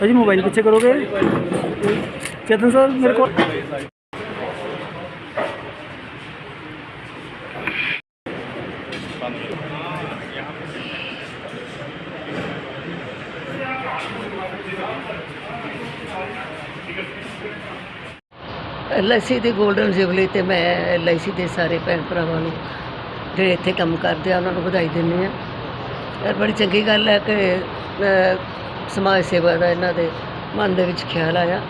ਭਾਜੀ ਮੋਬਾਈਲ ਪਿੱਛੇ ਕਰੋਗੇ? ਚੇਤਨ ਸਰ ਮੇਰੇ ਕੋਲ। ਐਲਆਈਸੀ ਦੀ ਗੋਲਡਨ ਜੁਬਲੀ ਤੇ ਮੈਂ ਐਲਆਈਸੀ ਦੇ ਸਾਰੇ ਭੈਣ ਭਰਾਵਾਂ ਨੂੰ ਜਿਹੜੇ ਇੱਥੇ ਕੰਮ ਕਰਦੇ ਆ, ਉਹਨਾਂ ਨੂੰ ਵਧਾਈ ਦਿੰਦੀ ਆ ਬੜੀ ਚੰਗੀ ਗੱਲ ਹੈ ਕਿ ਸਮਾਜ ਸੇਵਾ ਦਾ ਇਹਨਾਂ ਦੇ ਮਨ ਦੇ ਵਿੱਚ ਖਿਆਲ ਆਇਆ।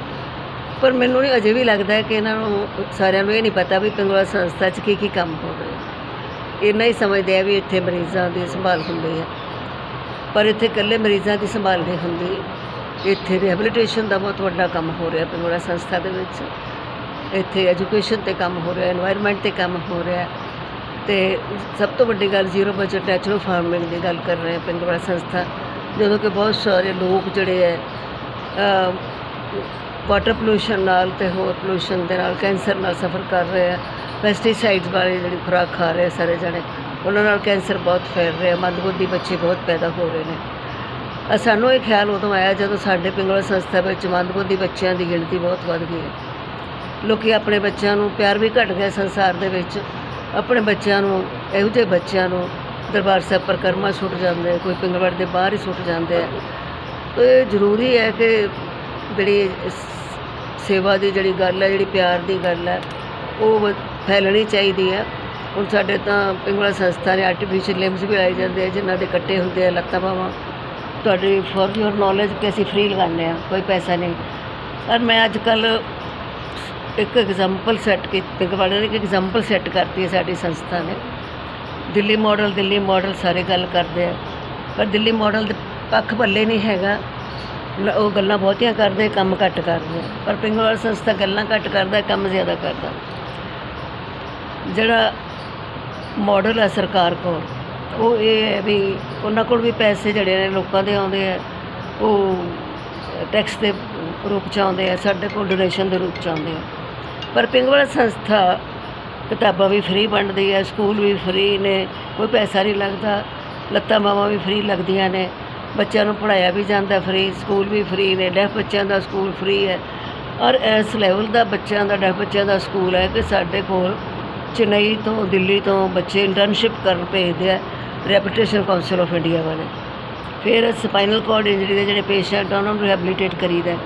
ਪਰ ਮੈਨੂੰ ਨਹੀਂ ਅਜੇ ਵੀ ਲੱਗਦਾ ਕਿ ਇਹਨਾਂ ਨੂੰ ਸਾਰਿਆਂ ਨੂੰ ਇਹ ਨਹੀਂ ਪਤਾ ਵੀ ਪਿੰਗਲਾ ਸੰਸਥਾ 'ਚ ਕੀ ਕੀ ਕੰਮ ਹੋ ਰਿਹਾ ਇੰਨਾ ਹੀ ਸਮਝਦੇ ਆ ਵੀ ਇੱਥੇ ਮਰੀਜ਼ਾਂ ਦੀ ਸੰਭਾਲ ਹੁੰਦੀ ਹੈ। ਪਰ ਇੱਥੇ ਇਕੱਲੇ ਮਰੀਜ਼ਾਂ ਦੀ ਸੰਭਾਲ ਨਹੀਂ ਹੁੰਦੀ। ਇੱਥੇ ਰਿਹੈਬਿਲਿਟੇਸ਼ਨ ਦਾ ਬਹੁਤ ਵੱਡਾ ਕੰਮ ਹੋ ਰਿਹਾ ਪਿੰਗਲਾ ਸੰਸਥਾ ਦੇ ਵਿੱਚ। ਇੱਥੇ ਐਜੂਕੇਸ਼ਨ ਤੇ ਕੰਮ ਹੋ ਰਿਹਾ এনवायरमेंट ਤੇ ਕੰਮ ਹੋ ਰਿਹਾ। ਤੇ ਸਭ ਤੋਂ ਵੱਡੀ ਗੱਲ ਜ਼ੀਰੋ ਬਜਟ ਨੈਚੁਰਲ ਫਾਰਮਿੰਗ ਦੀ ਗੱਲ ਕਰ ਰਹੇ ਹਾਂ ਪਿੰਗਲਾ ਸੰਸਥਾ। ਜਦੋਂ ਕਿ ਬਹੁਤ ਸਾਰੇ ਲੋਕ ਜਿਹੜੇ ਹੈ ਵਾਟਰ ਪੋਲੂਸ਼ਨ ਨਾਲ ਤੇ ਹੋਰ ਪੋਲੂਸ਼ਨ ਦੇ ਨਾਲ ਕੈਂਸਰ ਨਾਲ ਸਫਰ ਕਰ ਰਹੇ ਆ ਪੈਸਟੀਸਾਈਡਸ ਵਾਲੀ ਜਿਹੜੀ ਖੁਰਾਕ ਖਾ ਰਹੇ ਸਾਰੇ ਜਣੇ, ਉਹਨਾਂ ਨਾਲ ਕੈਂਸਰ ਬਹੁਤ ਫੈਲ ਰਿਹਾ ਮੰਦਬੁੱਧੀ ਬੱਚੇ ਬਹੁਤ ਪੈਦਾ ਹੋ ਰਹੇ ਨੇ। ਸਾਨੂੰ ਇਹ ਖਿਆਲ ਉਦੋਂ ਆਇਆ ਜਦੋਂ ਸਾਡੇ ਪਿੰਗਲ ਸੰਸਥਾ ਵਿੱਚ ਮੰਦਬੁੱਧੀ ਬੱਚਿਆਂ ਦੀ ਗਿਣਤੀ ਬਹੁਤ ਵੱਧ ਗਈ ਹੈ ਲੋਕੀ ਆਪਣੇ ਬੱਚਿਆਂ ਨੂੰ, ਪਿਆਰ ਵੀ ਘਟ ਗਿਆ ਸੰਸਾਰ ਦੇ ਵਿੱਚ, ਆਪਣੇ ਬੱਚਿਆਂ ਨੂੰ, ਇਹੋ ਜਿਹੇ ਬੱਚਿਆਂ ਨੂੰ ਦਰਬਾਰ ਸਾਹਿਬ ਪਰਿਕਰਮਾ ਛੁੱਟ ਜਾਂਦੇ ਕੋਈ ਪਿੰਗਲਵੜ ਦੇ ਬਾਹਰ ਹੀ ਛੁੱਟ ਜਾਂਦੇ ਆ। ਇਹ ਜ਼ਰੂਰੀ ਹੈ ਕਿ ਜਿਹੜੀ ਸੇਵਾ ਦੀ ਜਿਹੜੀ ਗੱਲ ਹੈ, ਜਿਹੜੀ ਪਿਆਰ ਦੀ ਗੱਲ ਹੈ, ਉਹ ਫੈਲਣੀ ਚਾਹੀਦੀ ਹੈ। ਹੁਣ ਸਾਡੇ ਤਾਂ ਪਿੰਗਲਾ ਸੰਸਥਾ ਨੇ ਆਰਟੀਫੀਸ਼ੀਅਲ ਲਿੰਬਸ ਵੀ ਲਾਏ ਜਾਂਦੇ ਆ, ਜਿਨ੍ਹਾਂ ਦੇ ਕੱਟੇ ਹੁੰਦੇ ਆ ਲੱਤਾਂ ਬਾਹਾਂ। ਤੁਹਾਡੀ ਫॉर ਯੋਰ ਨੌਲੇਜ ਕਿ ਅਸੀਂ ਫ੍ਰੀ ਲਗਾਉਂਦੇ ਆ ਕੋਈ ਪੈਸਾ ਨਹੀਂ। ਪਰ ਮੈਂ ਅੱਜ ਕੱਲ ਇੱਕ ਐਗਜ਼ਾਮਪਲ ਸੈੱਟ ਕੀਤੀ ਪਿੰਗਵਾੜੇ ਨੇ ਇੱਕ ਐਗਜ਼ਾਮਪਲ ਸੈੱਟ ਕਰਤੀ ਹੈ ਸਾਡੀ ਸੰਸਥਾ ਨੇ। ਦਿੱਲੀ ਮਾਡਲ ਦਿੱਲੀ ਮਾਡਲ ਸਾਰੇ ਗੱਲ ਕਰਦੇ ਆ। ਪਰ ਦਿੱਲੀ ਮਾਡਲ ਦੇ ਪੱਖ ਭੱਲੇ ਨਹੀਂ ਹੈਗਾ। ਲ- ਉਹ ਗੱਲਾਂ ਬਹੁਤੀਆਂ ਕਰਦੇ ਕੰਮ ਘੱਟ ਕਰਦੇ ਆ। ਪਰ ਪਿੰਗਵਾੜਾ ਸੰਸਥਾ ਗੱਲਾਂ ਘੱਟ ਕਰਦਾ, ਕੰਮ ਜ਼ਿਆਦਾ ਕਰਦਾ। ਜਿਹੜਾ ਮਾਡਲ ਹੈ ਸਰਕਾਰ ਕੋਲ, ਉਹ ਇਹ ਹੈ ਵੀ ਉਹਨਾਂ ਕੋਲ ਵੀ ਪੈਸੇ ਜਿਹੜੇ ਨੇ, ਲੋਕਾਂ ਦੇ ਆਉਂਦੇ ਆ, ਉਹ ਟੈਕਸ ਦੇ ਰੂਪ ਚ ਆਉਂਦੇ ਆ, ਸਾਡੇ ਕੋਲ ਡੋਨੇਸ਼ਨ ਦੇ ਰੂਪ ਚ ਆਉਂਦੇ ਆ। ਪਰ ਪਿੰਗਵਾੜਾ ਸੰਸਥਾ ਕਿਤਾਬਾਂ ਵੀ ਫ੍ਰੀ ਬਣਦੀ ਹੈ ਸਕੂਲ ਵੀ ਫ੍ਰੀ ਨੇ, ਕੋਈ ਪੈਸਾ ਨਹੀਂ ਲੱਗਦਾ, ਲੱਤਾਂ ਬਾਹਾਂ ਵੀ ਫ੍ਰੀ ਲੱਗਦੀਆਂ ਨੇ, ਬੱਚਿਆਂ ਨੂੰ ਪੜਾਇਆ ਵੀ ਜਾਂਦਾ ਫ੍ਰੀ ਸਕੂਲ ਵੀ ਫ੍ਰੀ ਨੇ ਡੈਫ ਬੱਚਿਆਂ ਦਾ ਸਕੂਲ ਫ੍ਰੀ ਹੈ, ਔਰ ਇਸ ਲੈਵਲ ਦਾ ਬੱਚਿਆਂ ਦਾ ਡੈਫ ਬੱਚਿਆਂ ਦਾ ਸਕੂਲ ਹੈ ਕਿ ਸਾਡੇ ਕੋਲ ਚੇਨਈ ਤੋਂ ਦਿੱਲੀ ਤੋਂ ਬੱਚੇ ਇੰਟਰਨਸ਼ਿਪ ਕਰਨ ਭੇਜਦੇ ਆ ਰੈਪੂਟੇਸ਼ਨ ਕਾਉਂਸਲ ਆਫ ਇੰਡੀਆ ਵਾਲੇ। ਫਿਰ ਸਪਾਈਨਲ ਕਾਰਡ ਇੰਜਰੀ ਦੇ ਜਿਹੜੇ ਪੇਸ਼ੈਂਟ ਆ, ਉਹਨਾਂ ਨੂੰ ਰਿਹੈਬਿਲਿਟੇਟ ਕਰੀਦਾ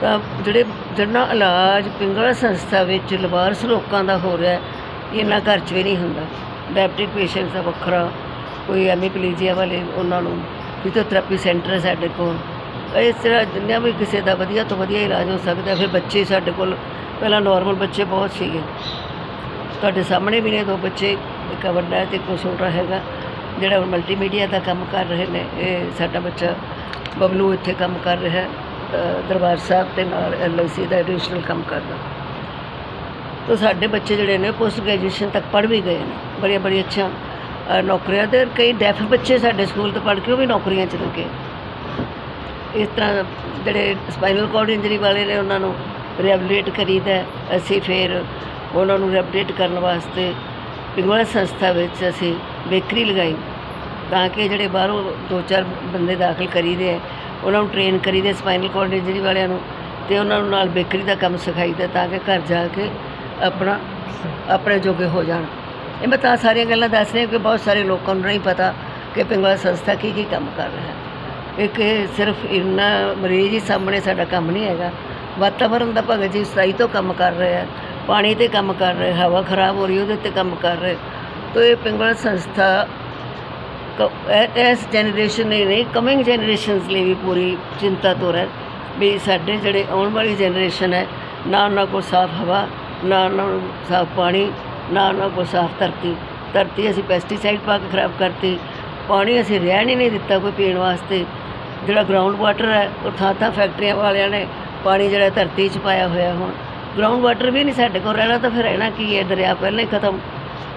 ਤਾਂ ਜਿਹੜੇ ਜਿੰਨਾ ਇਲਾਜ ਪਿੰਗਲਾ ਸੰਸਥਾ ਵਿੱਚ ਲਵਾਰਸ ਲੋਕਾਂ ਦਾ ਹੋ ਰਿਹਾ, ਇਹਨਾਂ ਘਰ 'ਚ ਵੀ ਨਹੀਂ ਹੁੰਦਾ। ਡਾਇਬਟਿਕ ਪੇਸ਼ੈਂਟਸ ਦਾ ਵੱਖਰਾ, ਕੋਈ ਐਮੀਪਲੀਜੀਆ ਵਾਲੇ ਉਹਨਾਂ ਨੂੰ ਫਿਜ਼ੀਓਥੈਰੇਪੀ ਸੈਂਟਰ ਹੈ ਸਾਡੇ ਕੋਲ। ਇਸ ਤਰ੍ਹਾਂ ਜਿੰਨਾ ਵੀ ਕਿਸੇ ਦਾ ਵਧੀਆ ਤੋਂ ਵਧੀਆ ਇਲਾਜ ਹੋ ਸਕਦਾ ਫਿਰ ਬੱਚੇ ਸਾਡੇ ਕੋਲ, ਪਹਿਲਾਂ ਨਾਰਮਲ ਬੱਚੇ ਬਹੁਤ ਸੀਗੇ। ਤੁਹਾਡੇ ਸਾਹਮਣੇ ਵੀ ਨੇ ਦੋ ਬੱਚੇ, ਇੱਕ ਵੱਡਾ ਹੈ ਤੇ ਇੱਕ ਛੋਟਾ ਹੈਗਾ, ਜਿਹੜਾ ਹੁਣ ਮਲਟੀਮੀਡੀਆ ਦਾ ਕੰਮ ਕਰ ਰਹੇ ਨੇ, ਇਹ ਸਾਡਾ ਬੱਚਾ ਬਬਲੂ ਇੱਥੇ ਕੰਮ ਕਰ ਰਿਹਾ। ਦਰਬਾਰ ਸਾਹਿਬ ਤੇ ਨਾਲ ਐਲਆਈਸੀ ਦਾ ਐਡੀਸ਼ਨਲ ਕੰਮ ਕਰਦਾ। ਤਾਂ ਸਾਡੇ ਬੱਚੇ ਜਿਹੜੇ ਨੇ ਪੋਸਟ ਗ੍ਰੈਜੂਏਸ਼ਨ ਤੱਕ ਪੜ੍ਹ ਵੀ ਗਏ ਨੇ। ਬੜੀਆਂ ਬੜੀਆਂ ਅੱਛੀਆਂ ਨੌਕਰੀਆਂ ਤੇ ਕਈ ਡੈਫ ਬੱਚੇ ਸਾਡੇ ਸਕੂਲ ਤੋਂ ਪੜ੍ਹ ਕੇ ਉਹ ਵੀ ਨੌਕਰੀਆਂ 'ਚ ਲੱਗੇ। ਇਸ ਤਰ੍ਹਾਂ ਜਿਹੜੇ ਸਪਾਈਨਲ ਕਾਰਡ ਇੰਜਰੀ ਵਾਲੇ ਨੇ, ਉਹਨਾਂ ਨੂੰ ਰਿਹੈਬਿਲਿਟੇਟ ਕਰੀਦਾ ਅਸੀਂ ਫਿਰ ਉਹਨਾਂ ਨੂੰ ਰਿਹੈਬਿਲਿਟੇਟ ਕਰਨ ਵਾਸਤੇ ਪਿੰਗਲਾ ਸੰਸਥਾ ਵਿੱਚ ਅਸੀਂ ਬੇਕਰੀ ਲਗਾਈ, ਤਾਂ ਕਿ ਜਿਹੜੇ ਬਾਹਰੋਂ ਦੋ ਚਾਰ ਬੰਦੇ ਦਾਖਲ ਕਰੀਦੇ ਆ ਉਹਨਾਂ ਨੂੰ ਟ੍ਰੇਨ ਕਰੀਦੇ ਸਪਾਈਨਲ ਕਾਰਡ ਇੰਜਰੀ ਵਾਲਿਆਂ ਨੂੰ ਤੇ ਉਹਨਾਂ ਨੂੰ ਨਾਲ ਬੇਕਰੀ ਦਾ ਕੰਮ ਸਿਖਾਈਦਾ ਤਾਂ ਕਿ ਘਰ ਜਾ ਕੇ ਆਪਣਾ, ਆਪਣੇ ਜੋਗੇ ਹੋ ਜਾਣ। ਇਹ ਮੈਂ ਤਾਂ ਸਾਰੀਆਂ ਗੱਲਾਂ ਦੱਸ ਰਹੀ ਕਿ ਬਹੁਤ ਸਾਰੇ ਲੋਕਾਂ ਨੂੰ ਨਹੀਂ ਪਤਾ ਕਿ ਪਿੰਗਲਾ ਸੰਸਥਾ ਕੀ ਕੀ ਕੰਮ ਕਰ ਰਿਹਾ ਹੈ। ਇੱਕ ਸਿਰਫ ਇੰਨਾ ਮਰੀਜ਼ ਹੀ ਸਾਹਮਣੇ ਸਾਡਾ ਕੰਮ ਨਹੀਂ ਹੈਗਾ। ਵਾਤਾਵਰਣ ਦਾ ਭਗਤ ਜੀ ਸਹੀ ਤੋਂ ਕੰਮ ਕਰ ਰਿਹਾ ਆ ਪਾਣੀ ਤੇ ਕੰਮ ਕਰ ਰਿਹਾ, ਹਵਾ ਖਰਾਬ ਹੋ ਰਹੀ, ਉਹਦੇ ਤੇ ਕੰਮ ਕਰ ਰਿਹਾ ਤੋ ਇਹ ਪਿੰਗਲਾ ਸੰਸਥਾ ਇਸ ਜਨਰੇਸ਼ਨ ਨੇ ਨਹੀਂ ਕਮਿੰਗ ਜਨਰੇਸ਼ਨਸ ਲਈ ਵੀ ਪੂਰੀ ਚਿੰਤਾ ਤੋਂ ਹੈ ਵੀ ਸਾਡੇ ਜਿਹੜੇ ਆਉਣ ਵਾਲੀ ਜਨਰੇਸ਼ਨ ਹੈ, ਨਾ ਉਹਨਾਂ ਕੋਲ ਸਾਫ਼ ਹਵਾ, ਨਾ ਉਹਨਾਂ ਨੂੰ ਸਾਫ਼ ਪਾਣੀ, ਨਾ ਉਹਨਾਂ ਕੋਲ ਸਾਫ਼ ਧਰਤੀ। ਧਰਤੀ ਅਸੀਂ ਪੈਸਟੀਸਾਈਡ ਪਾ ਕੇ ਖਰਾਬ ਕਰਤੀ, ਪਾਣੀ ਅਸੀਂ ਰਹਿਣ ਹੀ ਨਹੀਂ ਦਿੱਤਾ ਕੋਈ ਪੀਣ ਵਾਸਤੇ। ਜਿਹੜਾ ਗਰਾਊਂਡ ਵਾਟਰ ਹੈ, ਉਹ ਥਾਂ ਥਾਂ ਫੈਕਟਰੀਆਂ ਵਾਲਿਆਂ ਨੇ ਪਾਣੀ ਜਿਹੜਾ ਧਰਤੀ 'ਚ ਪਾਇਆ ਹੋਇਆ ਹੁਣ। ਗਰਾਊਂਡ ਵਾਟਰ ਵੀ ਨਹੀਂ ਸਾਡੇ ਕੋਲ ਰਹਿਣਾ ਤਾਂ ਫਿਰ ਰਹਿਣਾ ਕੀ ਹੈ? ਦਰਿਆ ਪਹਿਲਾਂ ਹੀ ਖਤਮ।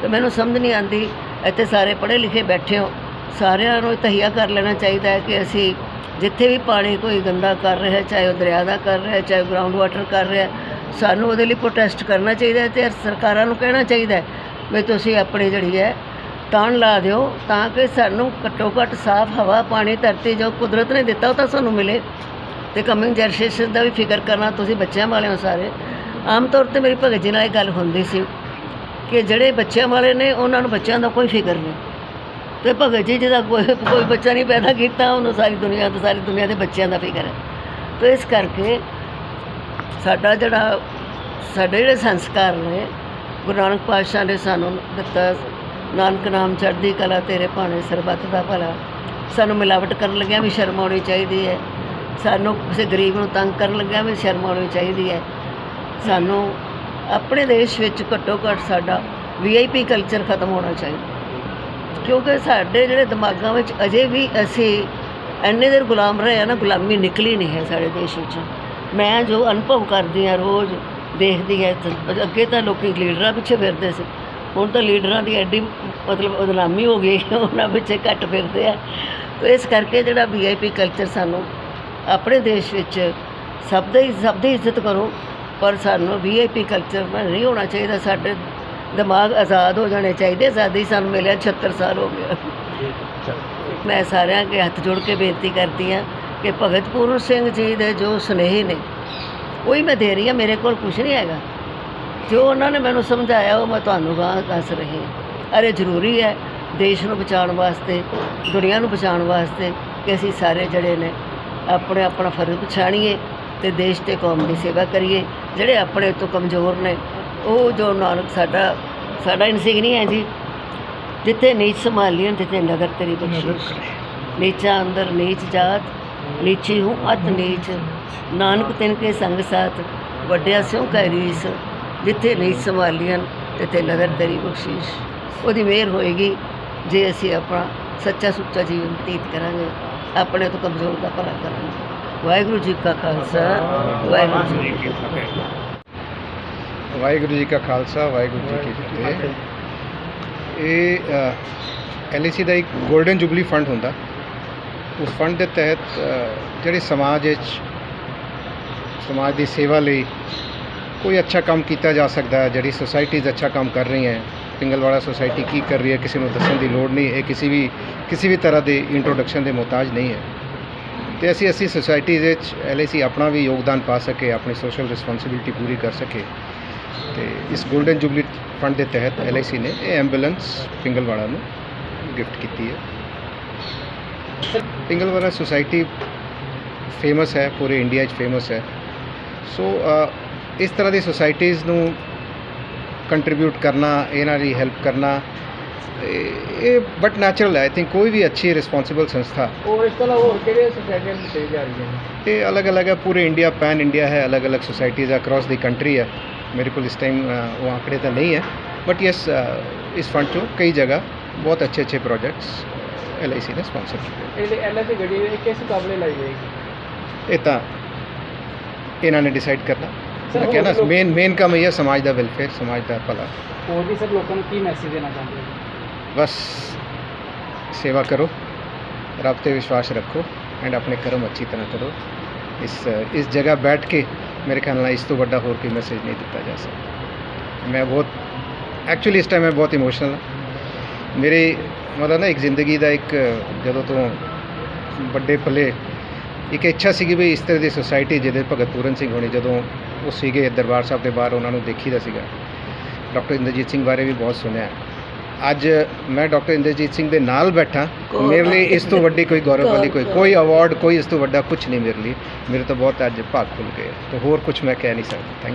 ਤੇ ਮੈਨੂੰ ਸਮਝ ਨਹੀਂ ਆਉਂਦੀ, ਇੱਥੇ ਸਾਰੇ ਪੜ੍ਹੇ ਲਿਖੇ ਬੈਠੇ ਹੋ। ਸਾਰਿਆਂ ਨੂੰ ਤਹੀਆ ਕਰ ਲੈਣਾ ਚਾਹੀਦਾ ਹੈ ਕਿ ਅਸੀਂ ਜਿੱਥੇ ਵੀ ਪਾਣੀ ਕੋਈ ਗੰਦਾ ਕਰ ਰਿਹਾ, ਚਾਹੇ ਉਹ ਦਰਿਆ ਦਾ ਕਰ ਰਿਹਾ, ਚਾਹੇ ਗਰਾਊਂਡ ਵਾਟਰ ਕਰ ਰਿਹਾ, ਸਾਨੂੰ ਉਹਦੇ ਲਈ ਪ੍ਰੋਟੈਸਟ ਕਰਨਾ ਚਾਹੀਦਾ ਹੈ ਤੇ ਸਰਕਾਰਾਂ ਨੂੰ ਕਹਿਣਾ ਚਾਹੀਦਾ ਵੀ ਤੁਸੀਂ ਆਪਣੀ ਜਿਹੜੀ ਹੈ ਤਾਣ ਲਾ ਦਿਓ ਤਾਂ ਕਿ ਸਾਨੂੰ ਘੱਟੋ ਘੱਟ ਸਾਫ਼ ਹਵਾ, ਪਾਣੀ, ਧਰਤੀ ਜੋ ਕੁਦਰਤ ਨੇ ਦਿੱਤਾ ਉਹ ਤਾਂ ਸਾਨੂੰ ਮਿਲੇ। ਤੇ ਕਮਿੰਗ ਜਨਰੇਸ਼ਨ ਦਾ ਵੀ ਫਿਕਰ ਕਰਨਾ, ਤੁਸੀਂ ਬੱਚਿਆਂ ਵਾਲੇ ਹੋ ਸਾਰੇ। ਆਮ ਤੌਰ ਤੇ ਮੇਰੀ ਭਗਤ ਜੀ ਨਾਲ ਇਹ ਗੱਲ ਹੁੰਦੀ ਸੀ ਕਿ ਜਿਹੜੇ ਬੱਚਿਆਂ ਵਾਲੇ ਨੇ, ਉਹਨਾਂ ਨੂੰ ਬੱਚਿਆਂ ਦਾ ਕੋਈ ਫਿਕਰ ਨਹੀਂ। ਤੇ ਭਗਤ ਜੀ, ਜਿਹਦਾ ਕੋਈ ਕੋਈ ਬੱਚਾ ਨਹੀਂ ਪੈਦਾ ਕੀਤਾ, ਉਹਨੂੰ ਸਾਰੀ ਦੁਨੀਆ ਤੋਂ ਸਾਰੀ ਦੁਨੀਆ ਦੇ ਬੱਚਿਆਂ ਦਾ ਫਿਕਰ ਹੈ। ਤੇ ਇਸ ਕਰਕੇ ਸਾਡਾ ਜਿਹੜਾ ਸਾਡੇ ਜਿਹੜੇ ਸੰਸਕਾਰ ਨੇ, ਗੁਰੂ ਨਾਨਕ ਪਾਤਸ਼ਾਹ ਨੇ ਸਾਨੂੰ ਦਿੱਤਾ, ਨਾਨਕ ਨਾਮ ਚੜ੍ਹਦੀ ਕਲਾ ਤੇਰੇ ਭਾਣੇ ਸਰਬੱਤ ਦਾ ਭਲਾ। ਸਾਨੂੰ ਮਿਲਾਵਟ ਕਰਨ ਲੱਗਿਆ ਵੀ ਸ਼ਰਮ ਆਉਣੀ ਚਾਹੀਦੀ ਹੈ। ਸਾਨੂੰ ਕਿਸੇ ਗਰੀਬ ਨੂੰ ਤੰਗ ਕਰਨ ਲੱਗਿਆ ਵੀ ਸ਼ਰਮ ਆਉਣੀ ਚਾਹੀਦੀ ਹੈ। ਸਾਨੂੰ ਆਪਣੇ ਦੇਸ਼ ਵਿੱਚ ਘੱਟੋ ਘੱਟ ਸਾਡਾ ਵੀਆਈਪੀ ਕਲਚਰ ਖਤਮ ਹੋਣਾ ਚਾਹੀਦਾ। ਕਿਉਂਕਿ ਸਾਡੇ ਜਿਹੜੇ ਦਿਮਾਗਾਂ ਵਿੱਚ ਅਜੇ ਵੀ ਅਸੀਂ ਇੰਨੇ ਦੇਰ ਗੁਲਾਮ ਰਹੇ ਆ ਨਾ, ਗੁਲਾਮੀ ਨਿਕਲੀ ਨਹੀਂ ਹੈ ਸਾਡੇ ਦੇਸ਼ ਵਿੱਚ। ਮੈਂ ਜੋ ਅਨੁਭਵ ਕਰਦੀ ਆ ਰੋਜ਼, ਦੇਖਦੀ ਆ ਅੱਗੇ ਤਾਂ ਲੋਕੀ ਲੀਡਰਾਂ ਪਿੱਛੇ ਫਿਰਦੇ ਸੀ। ਹੁਣ ਤਾਂ ਲੀਡਰਾਂ ਦੀ ਐਡੀ ਮਤਲਬ ਬਦਨਾਮੀ ਹੋ ਗਈ, ਉਹਨਾਂ ਪਿੱਛੇ ਘੱਟ ਫਿਰਦੇ ਆ। ਤੇ ਇਸ ਕਰਕੇ ਜਿਹੜਾ ਵੀਆਈਪੀ ਕਲਚਰ ਸਾਨੂੰ ਆਪਣੇ ਦੇਸ਼ ਵਿੱਚ ਸਭ ਦੀ ਸਭ ਦੀ ਇੱਜ਼ਤ ਕਰੋ, ਪਰ ਸਾਨੂੰ ਵੀਆਈਪੀ ਕਲਚਰ ਨਹੀਂ ਹੋਣਾ ਚਾਹੀਦਾ। ਸਾਡੇ ਦਿਮਾਗ ਆਜ਼ਾਦ ਹੋ ਜਾਣੇ ਚਾਹੀਦੇ, ਆਜ਼ਾਦੀ ਸਾਨੂੰ ਮਿਲਿਆ 76 ਸਾਲ ਹੋ ਗਿਆ। ਮੈਂ ਸਾਰਿਆਂ ਅੱਗੇ ਹੱਥ ਜੋੜ ਕੇ ਬੇਨਤੀ ਕਰਦੀ ਹਾਂ ਕਿ ਭਗਤ ਪੂਰਨ ਸਿੰਘ ਜੀ ਦੇ ਜੋ ਸੁਨੇਹੇ ਨੇ, ਉਹੀ ਮੈਂ ਦੇ ਰਹੀ ਹਾਂ, ਮੇਰੇ ਕੋਲ ਕੁਝ ਨਹੀਂ ਹੈਗਾ। ਜੋ ਉਹਨਾਂ ਨੇ ਮੈਨੂੰ ਸਮਝਾਇਆ, ਉਹ ਮੈਂ ਤੁਹਾਨੂੰ ਦੱਸ ਰਹੀ ਹਾਂ। ਅਰੇ ਜ਼ਰੂਰੀ ਹੈ ਦੇਸ਼ ਨੂੰ ਬਚਾਉਣ ਵਾਸਤੇ, ਦੁਨੀਆ ਨੂੰ ਬਚਾਉਣ ਵਾਸਤੇ ਕਿ ਅਸੀਂ ਸਾਰੇ ਜਿਹੜੇ ਨੇ ਆਪਣੇ ਆਪਣਾ ਫਰਜ਼ ਪਛਾਣੀਏ ਤੇ ਦੇਸ਼ ਤੇ ਕੌਮ ਦੀ ਸੇਵਾ ਕਰੀਏ, ਜਿਹੜੇ ਆਪਣੇ ਤੋਂ ਕਮਜ਼ੋਰ ਨੇ ਉਹ ਜੋ ਨਾਨਕ ਸਾਡਾ ਸਾਡਾ ਇਨਸਿਗਨੀ ਹੈ ਜੀ। ਜਿੱਥੇ ਨੀਚ ਸੰਭਾਲੀਆਂ ਤਿੱਥੇ ਨਗਰ ਤੇਰੀ ਬਖਸ਼ਿਸ਼ ਨੀਚਾ ਅੰਦਰ ਨੀਚ ਜਾਤ ਨੀਚੀ ਹੂੰ ਅਤ ਨੀਚ। ਨਾਨਕ ਤਿਨ ਕੇ ਸੰਗ ਸਾਥ ਵੱਡਿਆ ਸਿਉ ਕੈ ਰੀਸ। ਜਿੱਥੇ ਨੀਚ ਸੰਭਾਲੀਆਂ ਤਿੱਥੇ ਨਗਰ ਤੇਰੀ ਬਖਸ਼ਿਸ਼। ਉਹਦੀ ਮਿਹਰ ਹੋਏਗੀ ਜੇ ਅਸੀਂ ਆਪਣਾ ਸੱਚਾ ਸੁੱਚਾ ਜੀਵਨ ਬਤੀਤ ਕਰਾਂਗੇ। ਆਪਣੇ ਤੋਂ ਕਮਜ਼ੋਰ ਦਾ ਭਲਾ ਕਰਾਂਗੇ। ਵਾਹਿਗੁਰੂ ਜੀ ਕਾ ਖਾਲਸਾ ਵਾਹਿਗੁਰੂ ਜੀ ਕੀ ਫਤਿਹ। ਵਾਹਿਗੁਰੂ ਜੀ ਕਾ ਖਾਲਸਾ ਵਾਹਿਗੁਰੂ ਜੀ ਕੀ ਫਤਿਹ। ਇਹ ਐਲਆਈਸੀ ਦਾ ਇੱਕ 골ਡਨ ਜੁਬਲੀ ਫੰਡ ਹੁੰਦਾ। ਉਸ ਫੰਡ ਦੇ ਤਹਿਤ ਜਿਹੜੇ ਸਮਾਜ ਵਿੱਚ ਸਮਾਜ ਦੀ ਸੇਵਾ ਲਈ ਕੋਈ ਅੱਛਾ ਕੰਮ ਕੀਤਾ ਜਾ ਸਕਦਾ ਹੈ ਜਿਹੜੀ ਸੁਸਾਇਟੀਜ਼ ਅੱਛਾ ਕੰਮ ਕਰ ਰਹੀਆਂ ਹੈ ਪਿੰਗਲਵਾੜਾ ਸੁਸਾਇਟੀ ਕੀ ਕਰ ਰਹੀ ਹੈ ਕਿਸੇ ਨੂੰ ਦੱਸਣ ਦੀ ਲੋੜ ਨਹੀਂ ਇਹ ਕਿਸੇ ਵੀ ਕਿਸੇ ਵੀ ਤਰ੍ਹਾਂ ਦੇ ਇੰਟਰੋਡਕਸ਼ਨ ਦੇ ਮੁਹਤਾਜ ਨਹੀਂ ਹੈ। ਤੇ ਅਸੀਂ ਅਸੀਂ ਸੁਸਾਇਟੀਜ਼ ਵਿੱਚ ਐਲਆਈਸੀ ਆਪਣਾ ਵੀ ਯੋਗਦਾਨ ਪਾ ਸਕੇ ਆਪਣੀ ਸੋਸ਼ਲ ਰਿਸਪੌਂਸਿਬਿਲਟੀ ਪੂਰੀ ਕਰ ਸਕੇ। ਤੇ ਇਸ 골ਡਨ ਜੁਬਲੀ ਫੰਡ ਦੇ ਤਹਿਤ ਐਲਆਈਸੀ ਨੇ ਇਹ ਐਂਬੂਲੈਂਸ ਪਿੰਗਲਵਾੜਾ ਨੂੰ ਗਿਫਟ ਕੀਤੀ ਹੈ। ਪਿੰਗਲਵਾੜਾ ਸੁਸਾਇਟੀ ਫੇਮਸ ਹੈ ਪੂਰੇ ਇੰਡੀਆ 'ਚ ਫੇਮਸ ਹੈ। ਸੋ ਇਸ ਤਰ੍ਹਾਂ ਦੀ ਸੁਸਾਇਟੀਜ਼ ਨੂੰ ਕੰਟਰੀਬਿਊਟ ਕਰਨਾ ਇਹਨਾਂ ਦੀ ਹੈਲਪ ਕਰਨਾ ਇਹ ਬਟ ਨੈਚੁਰਲ ਹੈ। ਆਈ ਥਿੰਕ ਕੋਈ ਵੀ ਅੱਛੀ ਰਿਸਪੌਂਸਿਬਲ ਸੰਸਥਾ ਔਰ ਇਸ ਤੋਂ ਇਲਾਵਾ ਹੋਰ ਕਿਹੜੇ ਸੁਸਾਇਟੀਆਂ ਦਿੱਤੇ ਜਾ ਰਹੀਆਂ ਨੇ? ਇਹ ਅਲੱਗ-ਅਲੱਗ ਹੈ। ਪੂਰੇ ਇੰਡੀਆ ਪੈਨ ਇੰਡੀਆ ਹੈ। ਅਲੱਗ-ਅਲੱਗ ਸੁਸਾਇਟੀਜ਼ ਅਕ੍ਰੋਸ ਦੀ ਕੰਟਰੀ ਹੈ। ਮੇਰੇ ਕੋਲ ਇਸ ਟਾਈਮ ਉਹ ਆંકੜੇ ਤਾਂ ਨਹੀਂ ਹੈ ਬਟ ਯੈਸ ਇਸ ਫੰਡ ਤੋਂ ਕਈ ਜਗ੍ਹਾ ਬਹੁਤ ਅੱਛੇ ਅੱਛੇ ਪ੍ਰੋਜੈਕਟਸ ਐਲਆਈਸੀ ਨੇ ਸਪਾਂਸਰ ਕੀਤੇ ਇਹ ਐਲਐਸੀ ਗੱਡੀ ਇਹ ਕਿਸ ਕਾਬਲੇ ਲਾਈ ਜਾਏਗੀ ਇਹ ਤਾਂ ਇਹਨਾਂ ਨੇ ਡਿਸਾਈਡ ਕਰਨਾ Sir, ਮੈਂ ਕਹਿੰਦਾ ਹੋਰ ਲੋਕ- ਮੇਨ ਮੇਨ ਕੰਮ ਇਹ ਹੈ ਸਮਾਜ ਦਾ ਵੈਲਫੇਅਰ ਸਮਾਜ ਦਾ ਭਲਾ ਹੋਰ ਵੀ ਸਭ ਲੋਕਾਂ ਨੂੰ ਕੀ ਮੈਸੇਜ ਦੇਣਾ ਚਾਹੁੰਦੇ ਹੋ ਬਸ ਸੇਵਾ ਕਰੋ ਰੱਬ ਤੇ ਵਿਸ਼ਵਾਸ ਰੱਖੋ ਐਂਡ ਆਪਣੇ ਕਰਮ ਅੱਛੀ ਤਰ੍ਹਾਂ ਕਰੋ ਇਸ ਇਸ ਜਗ੍ਹਾ ਬੈਠ ਕੇ ਮੇਰੇ ਖਿਆਲ ਨਾਲ ਇਸ ਤੋਂ ਵੱਡਾ ਹੋਰ ਕੋਈ ਮੈਸੇਜ ਨਹੀਂ ਦਿੱਤਾ ਜਾ ਸਕਦਾ ਮੈਂ ਬਹੁਤ ਐਕਚੁਅਲੀ ਇਸ ਟਾਈਮ ਮੈਂ ਬਹੁਤ ਇਮੋਸ਼ਨਲ ਹਾਂ ਮੇਰੇ ਮਤਲਬ ਨਾ ਇੱਕ ਜ਼ਿੰਦਗੀ ਦਾ ਇੱਕ ਜਦੋਂ ਤੋਂ ਵੱਡੇ ਪੱਲੇ ਇੱਕ ਇੱਛਾ ਸੀਗੀ ਵੀ ਇਸ ਤਰ੍ਹਾਂ ਦੀ ਸੁਸਾਇਟੀ ਜਿਹਦੇ ਭਗਤ ਪੂਰਨ ਸਿੰਘ ਹੋਣੀ ਜਦੋਂ ਉਹ ਸੀਗੇ ਦਰਬਾਰ ਸਾਹਿਬ ਦੇ ਬਾਹਰ ਉਹਨਾਂ ਨੂੰ ਦੇਖੀਦਾ ਸੀਗਾ ਡਾਕਟਰ ਇੰਦਰਜੀਤ ਸਿੰਘ ਬਾਰੇ ਵੀ ਬਹੁਤ ਸੁਣਿਆ ਅੱਜ ਮੈਂ ਡਾਕਟਰ ਇੰਦਰਜੀਤ ਸਿੰਘ ਦੇ ਨਾਲ ਬੈਠਾ। ਮੇਰੇ ਲਈ ਇਸ ਤੋਂ ਵੱਡੀ ਕੋਈ ਗੌਰਵ ਵਾਲੀ ਕੋਈ। ਕੋਈ ਅਵਾਰਡ ਕੋਈ ਇਸ ਤੋਂ ਵੱਡਾ ਕੁਝ ਨਹੀਂ ਮੇਰੇ ਲਈ। ਮੇਰੇ ਤੋਂ ਬਹੁਤ ਅੱਜ ਭਾਗ ਖੁੱਲ ਗਏ। ਤਾਂ ਹੋਰ ਕੁਝ ਮੈਂ ਕਹਿ ਨਹੀਂ ਸਕਦਾ। ਥੈਂਕ